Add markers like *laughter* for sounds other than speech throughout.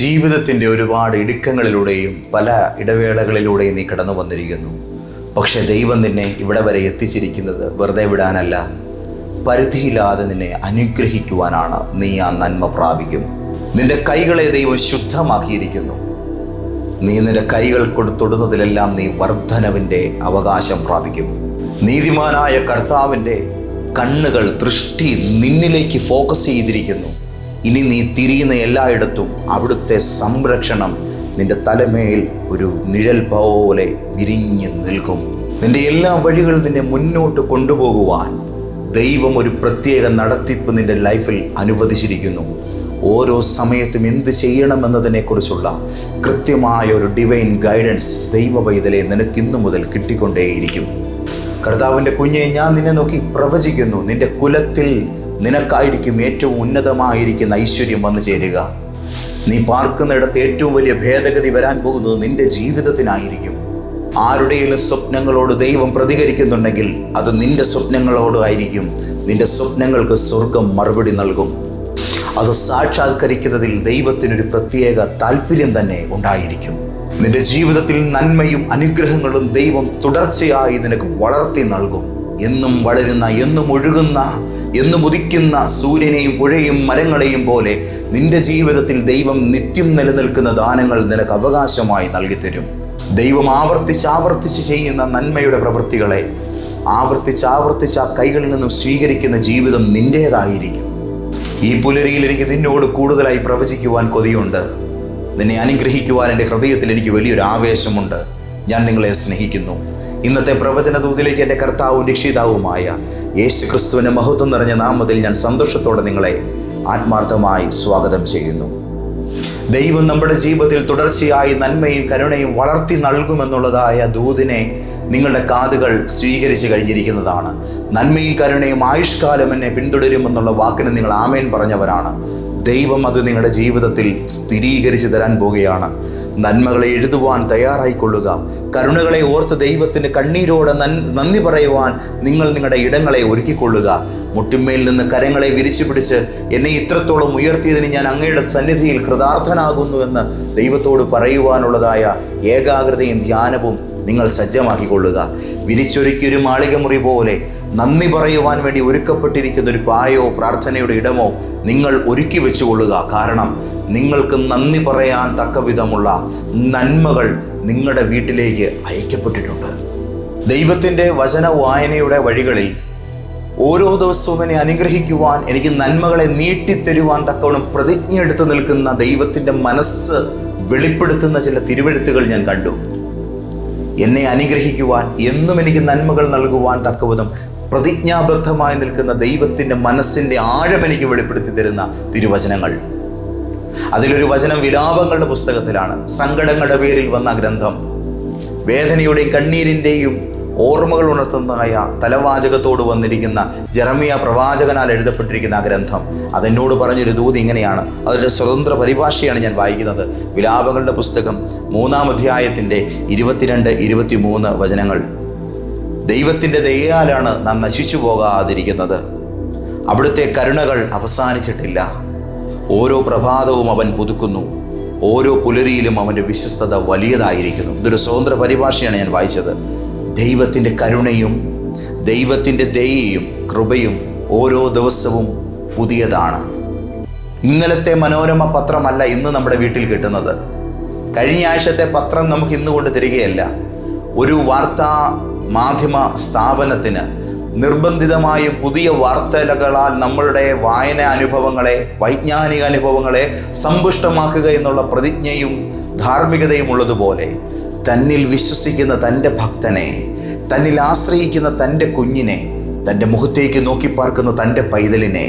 ജീവിതത്തിന്റെ ഒരുപാട് ഇടുക്കങ്ങളിലൂടെയും പല ഇടവേളകളിലൂടെയും നീ കടന്നു വന്നിരിക്കുന്നു. പക്ഷേ ദൈവം നിന്നെ ഇവിടെ വരെ എത്തിച്ചിരിക്കുന്നത് വെറുതെ വിടാനല്ല. പരിധിയില്ലാതെ നിന്നെ അനുഗ്രഹിക്കുവാനാണ് നീ ആ നന്മ പ്രാപിക്കും. നിന്റെ കൈകളെ ദൈവം ശുദ്ധമാക്കിയിരിക്കുന്നു. നീ നിന്റെ കൈകൾ കൊടുത്തൊടുന്നതിലെല്ലാം നീ വർധനവിന്റെ അവകാശം പ്രാപിക്കും. നീതിമാനായ കർത്താവിന്റെ കണ്ണുകൾ ദൃഷ്ടി നിന്നിലേക്ക് ഫോക്കസ് ചെയ്തിരിക്കുന്നു. ഇനി നീ തിരിയുന്ന എല്ലായിടത്തും അവിടുത്തെ സംരക്ഷണം നിന്റെ തലമേൽ ഒരു നിഴൽ പോലെ വിരിഞ്ഞ് നിൽക്കും. നിന്റെ എല്ലാ വഴികളും നിന്നെ മുന്നോട്ട് കൊണ്ടുപോകുവാൻ ദൈവം ഒരു പ്രത്യേക നടത്തിപ്പ് നിന്റെ ലൈഫിൽ അനുവദിച്ചിരിക്കുന്നു. ഓരോ സമയത്തും എന്ത് ചെയ്യണമെന്നതിനെക്കുറിച്ചുള്ള കൃത്യമായ ഒരു ഡിവൈൻ ഗൈഡൻസ് ദൈവ പൈതലെ നിനക്ക് ഇന്നു മുതൽ കിട്ടിക്കൊണ്ടേയിരിക്കും. കർത്താവിന്റെ കുഞ്ഞെ ഞാൻ നിന്നെ നോക്കി പ്രവചിക്കുന്നു. നിന്റെ കുലത്തിൽ നിനക്കായിരിക്കും ഏറ്റവും ഉന്നതമായിരിക്കുന്ന ഐശ്വര്യം വന്നു ചേരുക. നീ പാർക്കുന്നിടത്ത് ഏറ്റവും വലിയ ഭേദഗതി വരാൻ പോകുന്നത് നിന്റെ ജീവിതത്തിനായിരിക്കും. ആരുടെയും സ്വപ്നങ്ങളോട് ദൈവം പ്രതികരിക്കുന്നുണ്ടെങ്കിൽ അത് നിന്റെ സ്വപ്നങ്ങളോട് ആയിരിക്കും. നിന്റെ സ്വപ്നങ്ങൾക്ക് സ്വർഗം മറുപടി നൽകും. അത് സാക്ഷാത്കരിക്കുന്നതിൽ ദൈവത്തിനൊരു പ്രത്യേക താല്പര്യം തന്നെ ഉണ്ടായിരിക്കും. നിന്റെ ജീവിതത്തിൽ നന്മയും അനുഗ്രഹങ്ങളും ദൈവം തുടർച്ചയായി നിനക്ക് വളർത്തി നൽകും. എന്നും വളരുന്ന എന്നും ഒഴുകുന്ന എന്നും മുതിക്കുന്ന സൂര്യനെയും പുഴയും മരങ്ങളെയും പോലെ നിന്റെ ജീവിതത്തിൽ ദൈവം നിത്യം നിലനിൽക്കുന്ന ദാനങ്ങൾ നിനക്ക് അവകാശമായി നൽകിത്തരും. ദൈവം ആവർത്തിച്ച് ആവർത്തിച്ച് ചെയ്യുന്ന നന്മയുടെ പ്രവൃത്തികളെ ആവർത്തിച്ച് ആവർത്തിച്ച് ആ കൈകളിൽ നിന്നും സ്വീകരിക്കുന്ന ജീവിതം നിന്റേതായിരിക്കും. ഈ പുലരിയിൽ എനിക്ക് നിന്നോട് കൂടുതലായി പ്രവചിക്കുവാൻ കൊതിയുണ്ട്. നിന്നെ അനുഗ്രഹിക്കുവാൻ എന്റെ ഹൃദയത്തിൽ എനിക്ക് വലിയൊരു ആവേശമുണ്ട്. ഞാൻ നിങ്ങളെ സ്നേഹിക്കുന്നു. ഇന്നത്തെ പ്രവചന ദൂതിലേക്ക് എന്റെ കർത്താവും രക്ഷിതാവുമായ യേശു ക്രിസ്തുവിന് മഹത്വം നിറഞ്ഞ നാമത്തിൽ ഞാൻ സന്തോഷത്തോടെ നിങ്ങളെ ആത്മാർത്ഥമായി സ്വാഗതം ചെയ്യുന്നു. ദൈവം നമ്മുടെ ജീവിതത്തിൽ തുടർച്ചയായി നന്മയും കരുണയും വളർത്തി നൽകുമെന്നുള്ളതായ ദൂതിനെ നിങ്ങളുടെ കാതുകൾ സ്വീകരിച്ചു കഴിഞ്ഞിരിക്കുന്നതാണ്. നന്മയും കരുണയും ആയുഷ്കാലം എന്നെ പിന്തുടരുമെന്നുള്ള വാക്കിന് നിങ്ങൾ ആമേൻ പറഞ്ഞവരാണ്. ദൈവം അത് നിങ്ങളുടെ ജീവിതത്തിൽ സ്ഥിരീകരിച്ചു തരാൻ പോവുകയാണ്. നന്മകളെ എഴുതുവാൻ തയ്യാറായിക്കൊള്ളുക. കരുണകളെ ഓർത്ത് ദൈവത്തിന് കണ്ണീരോടെ നന്ദി പറയുവാൻ നിങ്ങൾ നിങ്ങളുടെ ഇടങ്ങളെ ഒരുക്കിക്കൊള്ളുക. മുട്ടിന്മേൽ നിന്ന് കരങ്ങളെ വിരിച്ചു പിടിച്ച് എന്നെ ഇത്രത്തോളം ഉയർത്തിയതിന് ഞാൻ അങ്ങയുടെ സന്നിധിയിൽ കൃതാർത്ഥനാകുന്നു എന്ന് ദൈവത്തോട് പറയുവാനുള്ളതായ ഏകാഗ്രതയും ധ്യാനവും നിങ്ങൾ സജ്ജമാക്കിക്കൊള്ളുക. വിരിച്ചൊരുക്കിയൊരു മാളികമുറി പോലെ നന്ദി പറയുവാൻ വേണ്ടി ഒരുക്കപ്പെട്ടിരിക്കുന്ന ഒരു പായോ പ്രാർത്ഥനയുടെ ഇടമോ നിങ്ങൾ ഒരുക്കി വെച്ചുകൊള്ളുക. കാരണം നിങ്ങൾക്ക് നന്ദി പറയാൻ തക്ക വിധമുള്ള നന്മകൾ നിങ്ങളുടെ വീട്ടിലേക്ക് അയക്കപ്പെട്ടിട്ടുണ്ട്. ദൈവത്തിന്റെ വചന വായനയുടെ വഴികളിൽ ഓരോ ദിവസവും എന്നെ അനുഗ്രഹിക്കുവാൻ എനിക്ക് നന്മകളെ നീട്ടിത്തരുവാൻ തക്കവണ്ണം പ്രതിജ്ഞ എടുത്തു നിൽക്കുന്ന ദൈവത്തിന്റെ മനസ്സ് വെളിപ്പെടുത്തുന്ന ചില തിരുവെഴുത്തുകൾ ഞാൻ കണ്ടു. എന്നെ അനുഗ്രഹിക്കുവാൻ എന്നും എനിക്ക് നന്മകൾ നൽകുവാൻ തക്കവിധം പ്രതിജ്ഞാബദ്ധമായി നിൽക്കുന്ന ദൈവത്തിന്റെ മനസ്സിന്റെ ആഴം എനിക്ക് വെളിപ്പെടുത്തി തരുന്ന തിരുവചനങ്ങൾ. അതിലൊരു വചനം വിലാപങ്ങളുടെ പുസ്തകത്തിലാണ്. സങ്കടങ്ങളുടെ പേരിൽ വന്ന ഗ്രന്ഥം. വേദനയുടെയും കണ്ണീരിന്റെയും ഓർമ്മകൾ ഉണർത്തുന്നതായ തലവാചകത്തോട് വന്നിരിക്കുന്ന ജെറമിയ പ്രവാചകനാൽ എഴുതപ്പെട്ടിരിക്കുന്ന ആ ഗ്രന്ഥം. അതെന്നോട് പറഞ്ഞൊരു ദൂതി ഇങ്ങനെയാണ്. അതിന്റെ സ്വതന്ത്ര പരിഭാഷയാണ് ഞാൻ വായിക്കുന്നത്. വിലാപങ്ങളുടെ പുസ്തകം മൂന്നാം അധ്യായത്തിന്റെ ഇരുപത്തിരണ്ട് ഇരുപത്തിമൂന്ന് വചനങ്ങൾ. ദൈവത്തിന്റെ ദയാലാണ് നാം നശിച്ചു പോകാതിരിക്കുന്നത്. അവിടുത്തെ കരുണകൾ അവസാനിച്ചിട്ടില്ല. ഓരോ പ്രഭാതവും അവൻ പുതുക്കുന്നു. ഓരോ പുലരിയിലും അവന്റെ വിശ്വസ്തത വലിയതായിരിക്കുന്നു. ഇതൊരു സ്വതന്ത്ര പരിഭാഷയാണ് ഞാൻ വായിച്ചത്. ദൈവത്തിന്റെ കരുണയും ദൈവത്തിന്റെ ദയയും കൃപയും ഓരോ ദിവസവും പുതിയതാണ്. ഇന്നലത്തെ മനോരമ പത്രമല്ല ഇന്ന് നമ്മുടെ വീട്ടിൽ കിട്ടുന്നത്. കഴിഞ്ഞ ആഴ്ചത്തെ പത്രം നമുക്ക് ഇന്ന് കൊണ്ട് തരികയല്ല. ഒരു വാർത്താ മാധ്യമ സ്ഥാപനത്തിന് നിർബന്ധിതമായും പുതിയ വാർത്തകളാൽ നമ്മളുടെ വായന അനുഭവങ്ങളെ വൈജ്ഞാനിക അനുഭവങ്ങളെ സമ്പുഷ്ടമാക്കുക എന്നുള്ള പ്രതിജ്ഞയും ധാർമ്മികതയും ഉള്ളതുപോലെ തന്നിൽ വിശ്വസിക്കുന്ന തന്റെ ഭക്തനെ തന്നിൽ ആശ്രയിക്കുന്ന തന്റെ കുഞ്ഞിനെ തന്റെ മുഖത്തേക്ക് നോക്കിപ്പാർക്കുന്ന തന്റെ പൈതലിനെ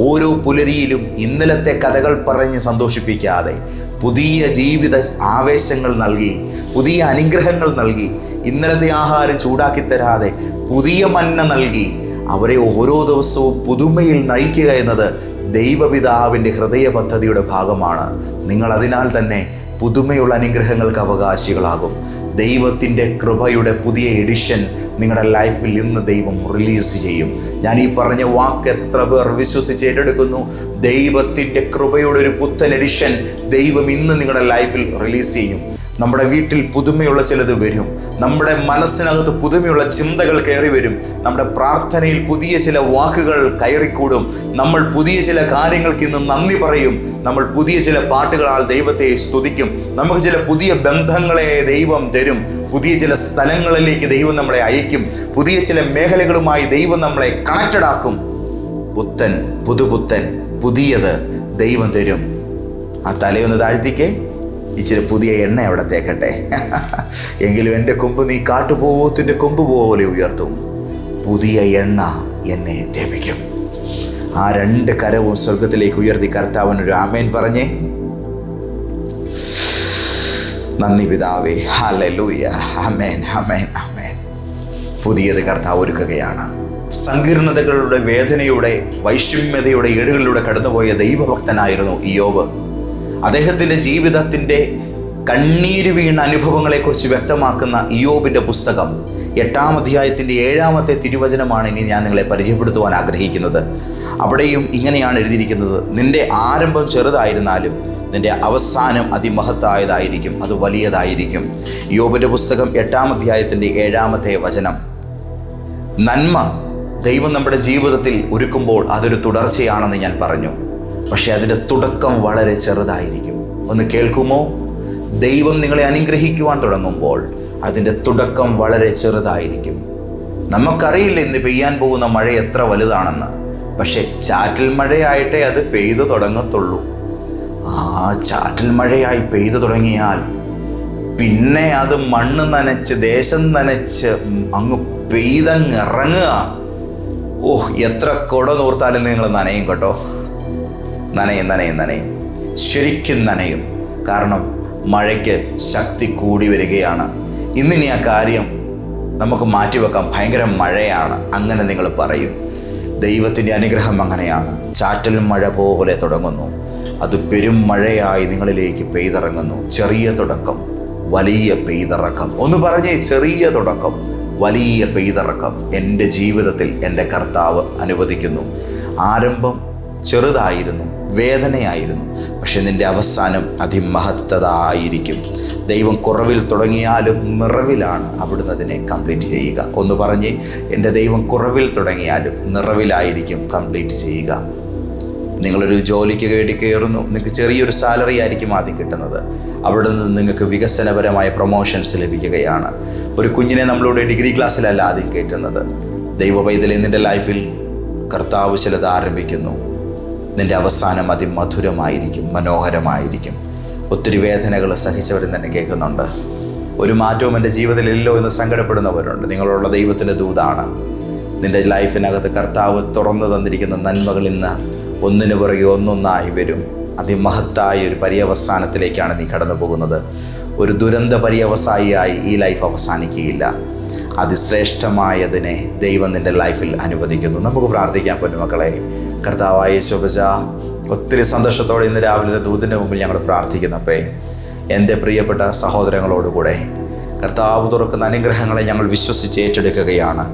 ഓരോ പുലരിയിലും ഇന്നലത്തെ കഥകൾ പറഞ്ഞ് സന്തോഷിപ്പിക്കാതെ പുതിയ ജീവിത ആവേശങ്ങൾ നൽകി പുതിയ അനുഗ്രഹങ്ങൾ നൽകി ഇന്നലത്തെ ആഹാരം ചൂടാക്കി തരാതെ പുതിയ മന്ന നൽകി. അവരെ ഓരോ ദിവസവും പുതുമയിൽ നയിക്കുക എന്നത് ദൈവപിതാവിന്റെ ഹൃദയ പദ്ധതിയുടെ ഭാഗമാണ്. നിങ്ങൾ അതിനാൽ തന്നെ പുതുമയുള്ള അനുഗ്രഹങ്ങൾക്ക് അവകാശികളാകും. ദൈവത്തിന്റെ കൃപയുടെ പുതിയ എഡിഷൻ നിങ്ങളുടെ ലൈഫിൽ ഇന്ന് ദൈവം റിലീസ് ചെയ്യും. ഞാൻ ഈ പറഞ്ഞ വാക്ക് എത്ര പേർ വിശ്വസിച്ച് ഏറ്റെടുക്കുന്നു? ദൈവത്തിന്റെ കൃപയുടെ ഒരു പുത്തൻ എഡിഷൻ ദൈവം ഇന്ന് നിങ്ങളുടെ ലൈഫിൽ റിലീസ് ചെയ്യും. നമ്മുടെ വീട്ടിൽ പുതുമയുള്ള ചിലത് വരും. നമ്മുടെ മനസ്സിനകത്ത് പുതുമയുള്ള ചിന്തകൾ കയറി വരും. നമ്മുടെ പ്രാർത്ഥനയിൽ പുതിയ ചില വാക്കുകൾ കയറിക്കൂടും. നമ്മൾ പുതിയ ചില കാര്യങ്ങൾക്ക് ഇന്ന് നന്ദി പറയും. നമ്മൾ പുതിയ ചില പാട്ടുകളാൽ ദൈവത്തെ സ്തുതിക്കും. നമുക്ക് ചില പുതിയ ബന്ധങ്ങളെ ദൈവം തരും. പുതിയ ചില സ്ഥലങ്ങളിലേക്ക് ദൈവം നമ്മളെ അയക്കും. പുതിയ ചില മേഖലകളുമായി ദൈവം നമ്മളെ കണക്റ്റഡ് ആക്കും. പുത്തൻ പുതുപുത്തൻ പുതിയത് ദൈവം തരും. ആ തലയൊന്ന് താഴ്ത്തിക്കേ. ഇച്ചിരി പുതിയ എണ്ണ അവിടെ തേക്കട്ടെ. *laughs* എങ്കിലും എന്റെ കൊമ്പ് നീ കാട്ടുപോത്തിന്റെ കൊമ്പ് പോലെ ഉയർത്തും. പുതിയ എണ്ണ എന്നെ ദേവിക്കും ആ രണ്ട് കരവും സ്വർഗത്തിലേക്ക് ഉയർത്തി കർത്താവിനൊരു ആമേൻ പറഞ്ഞേ. നന്ദി പിതാവേ. ഹലൂയ ആമേൻ ആമേൻ ആമേൻ. പുതിയത് കർത്താവ് ഒരുക്കുകയാണ്. സങ്കീർണതകളുടെ വേദനയുടെ വൈഷമ്യതയുടെ ഏടുകളിലൂടെ കടന്നുപോയ ദൈവഭക്തനായിരുന്നു ഇയോബ് അദ്ദേഹത്തിന്റെ ജീവിതത്തിന്റെ കണ്ണീര് വീണ അനുഭവങ്ങളെക്കുറിച്ച് വ്യക്തമാക്കുന്ന ഇയോബിന്റെ പുസ്തകം എട്ടാം അധ്യായത്തിന്റെ ഏഴാമത്തെ തിരുവചനമാണ് ഇനി ഞാൻ നിങ്ങളെ പരിചയപ്പെടുത്തുവാൻ ആഗ്രഹിക്കുന്നത്. അവിടെയും ഇങ്ങനെയാണ് എഴുതിയിരിക്കുന്നത്. നിന്റെ ആരംഭം ചെറുതായിരുന്നാലും നിന്റെ അവസാനം അതിമഹത്തായതായിരിക്കും അത് വലിയതായിരിക്കും. യോബിന്റെ പുസ്തകം എട്ടാം അധ്യായത്തിന്റെ ഏഴാമത്തെ വചനം. നന്മ ദൈവം നമ്മുടെ ജീവിതത്തിൽ ഒരുക്കുമ്പോൾ അതൊരു തുടർച്ചയാണെന്ന് ഞാൻ പറഞ്ഞു. പക്ഷേ അതിന്റെ തുടക്കം വളരെ ചെറുതായിരിക്കും. ഒന്ന് കേൾക്കുമോ? ദൈവം നിങ്ങളെ അനുഗ്രഹിക്കുവാൻ തുടങ്ങുമ്പോൾ അതിന്റെ തുടക്കം വളരെ ചെറുതായിരിക്കും. നമുക്കറിയില്ല ഇന്ന് പെയ്യാൻ പോകുന്ന മഴ എത്ര വലുതാണെന്ന്. പക്ഷേ ചാറ്റൽ മഴയായിട്ടേ അത് പെയ്തു തുടങ്ങത്തുള്ളൂ. ആ ചാറ്റൽ മഴയായി പെയ്തു തുടങ്ങിയാൽ പിന്നെ അത് മണ്ണ് നനച്ച് ദേശം നനച്ച് അങ്ങ് പെയ്തങ്ങ് ഇറങ്ങുക. ഓഹ് എത്ര കുട നൂർത്താലും നിങ്ങൾ നനയും കേട്ടോ. നനയും നനയും നനയും. ശരിക്കും നനയും. കാരണം മഴയ്ക്ക് ശക്തി കൂടി വരികയാണ്. ഇന്നിനി ആ കാര്യം നമുക്ക് മാറ്റിവെക്കാം. ഭയങ്കര മഴയാണ്. അങ്ങനെ നിങ്ങൾ പറയും. ദൈവത്തിന്റെ അനുഗ്രഹം അങ്ങനെയാണ്. ചാറ്റൽ മഴ പോലെ തുടങ്ങുന്നു. അത് പെരും മഴയായി നിങ്ങളിലേക്ക് പെയ്തിറങ്ങുന്നു. ചെറിയ തുടക്കം വലിയ പെയ്തിറക്കം. ഒന്ന് പറഞ്ഞേ ചെറിയ തുടക്കം വലിയ പെയ്തിറക്കം എന്റെ ജീവിതത്തിൽ എന്റെ കർത്താവ് അനുവദിക്കുന്നു. ആരംഭം ചെറുതായിരുന്നു. വേദനയായിരുന്നു. പക്ഷെ നിന്റെ അവസാനം അതിമഹത്തതായിരിക്കും. ദൈവം കുറവിൽ തുടങ്ങിയാലും നിറവിലാണ് അവിടുന്ന് അതിനെ കംപ്ലീറ്റ് ചെയ്യുക. ഒന്ന് പറഞ്ഞ് എന്റെ ദൈവം കുറവിൽ തുടങ്ങിയാലും നിറവിലായിരിക്കും കംപ്ലീറ്റ് ചെയ്യുക. നിങ്ങളൊരു ജോലിക്ക് വേണ്ടി കയറുന്നു. നിങ്ങൾക്ക് ചെറിയൊരു സാലറി ആയിരിക്കും ആദ്യം കിട്ടുന്നത്. അവിടെ നിന്ന് നിങ്ങൾക്ക് വികസനപരമായ പ്രൊമോഷൻസ് ലഭിക്കുകയാണ്. ഒരു കുഞ്ഞിനെ നമ്മളുടെ ഡിഗ്രി ക്ലാസ്സിലല്ല ആദ്യം കയറ്റുന്നത്. ദൈവ പൈതലെ ലൈഫിൽ കർത്താവ് ചിലത് ആരംഭിക്കുന്നു. നിന്റെ അവസാനം അതിമധുരമായിരിക്കും മനോഹരമായിരിക്കും. ഒത്തിരി വേദനകൾ സഹിച്ചവരും തന്നെ കേൾക്കുന്നുണ്ട്. ഒരു മാറ്റവും എന്റെ ജീവിതത്തിലില്ലോ എന്ന് സങ്കടപ്പെടുന്നവരുണ്ട്. നിങ്ങളുള്ള ദൈവത്തിന്റെ ദൂതാണ്. നിന്റെ ലൈഫിനകത്ത് കർത്താവ് തുറന്നു തന്നിരിക്കുന്ന നന്മകൾ ഇന്ന് ഒന്നിനു പുറകെ ഒന്നൊന്നായി വരും. അതിമഹത്തായ ഒരു പര്യവസാനത്തിലേക്കാണ് നീ കടന്നു പോകുന്നത് ഒരു ദുരന്ത പര്യവസായിയായി ഈ ലൈഫ് അവസാനിക്കുകയില്ല. അതിശ്രേഷ്ഠമായതിനെ ദൈവം നിന്റെ ലൈഫിൽ അനുവദിക്കുന്നു. നമുക്ക് പ്രാർത്ഥിക്കാൻ പറ്റും മക്കളെ കർത്താവായ ശോഭജ ഒത്തിരി സന്തോഷത്തോടെ ഇന്ന് രാവിലത്തെ ദൂതിന്റെ മുമ്പിൽ ഞങ്ങൾ പ്രാർത്ഥിക്കുന്നപ്പേ എന്റെ പ്രിയപ്പെട്ട സഹോദരങ്ങളോടുകൂടെ കർത്താവ് തുറക്കുന്ന അനുഗ്രഹങ്ങളെ ഞങ്ങൾ വിശ്വസിച്ച് ഏറ്റെടുക്കുകയാണ്.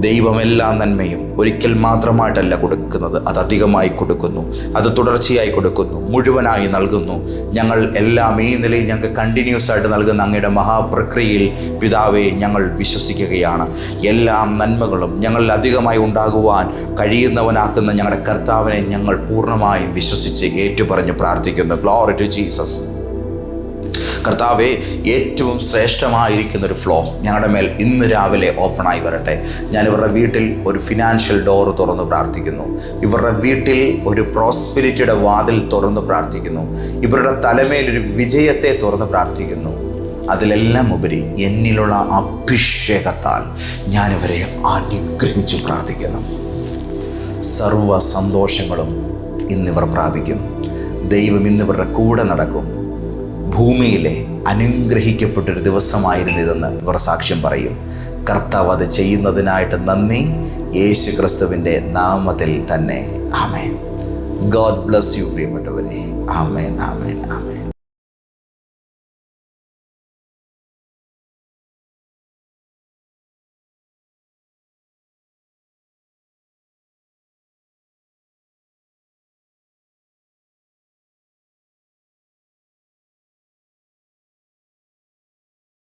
ദൈവം എല്ലാ നന്മയും ഒരിക്കൽ മാത്രമായിട്ടല്ല കൊടുക്കുന്നത്. അത് അധികമായി കൊടുക്കുന്നു. അത് തുടർച്ചയായി കൊടുക്കുന്നു. മുഴുവനായി നൽകുന്നു. ഞങ്ങൾ എല്ലാം ഈ നിലയിൽ ഞങ്ങൾക്ക് കണ്ടിന്യൂസ് ആയിട്ട് നൽകുന്ന അങ്ങയുടെ മഹാപ്രക്രിയയിൽ പിതാവെ ഞങ്ങൾ വിശ്വസിക്കുകയാണ്. എല്ലാം നന്മകളും ഞങ്ങളിൽ അധികമായി ഉണ്ടാകുവാൻ കഴിയുന്നവനാക്കുന്ന ഞങ്ങളുടെ കർത്താവിനെ ഞങ്ങൾ പൂർണമായും വിശ്വസിച്ച് ഏറ്റുപറഞ്ഞ് പ്രാർത്ഥിക്കുന്നു. ഗ്ലോറി ടു ജീസസ് കർത്താവെ ഏറ്റവും ശ്രേഷ്ഠമായിരിക്കുന്ന ഒരു ഫ്ലോ ഞങ്ങളുടെ മേൽ ഇന്ന് രാവിലെ ഓപ്പണായി വരട്ടെ. ഞാൻ ഇവരുടെ വീട്ടിൽ ഒരു ഫിനാൻഷ്യൽ ഡോർ തുറന്ന് പ്രാർത്ഥിക്കുന്നു. ഇവരുടെ വീട്ടിൽ ഒരു പ്രോസ്പെരിറ്റിയുടെ വാതിൽ തുറന്ന് പ്രാർത്ഥിക്കുന്നു. ഇവരുടെ തലമേൽ ഒരു വിജയത്തെ തുറന്ന് പ്രാർത്ഥിക്കുന്നു. അതിലെല്ലാം ഉപരി എന്നിലുള്ള അഭിഷേകത്താൽ ഞാനിവരെ അനുഗ്രഹിച്ചു പ്രാർത്ഥിക്കുന്നു. സർവ സന്തോഷങ്ങളും ഇന്നിവർ പ്രാപിക്കും. ദൈവം ഇന്നിവരുടെ കൂടെ നടക്കും. ഭൂമിയിലെ അനുഗ്രഹിക്കപ്പെട്ടൊരു ദിവസമായിരുന്നു ഇതെന്ന് ഇവർ സാക്ഷ്യം പറയും. കർത്താവ് അത് ചെയ്യുന്നതിനായിട്ട് നന്ദി. യേശു ക്രിസ്തുവിന്റെ നാമത്തിൽ തന്നെ. ആമേൻ. ഗോഡ് ബ്ലസ് യു പ്രിയപ്പെട്ടവരെ. ആമേൻ ആമേൻ ആമേൻ.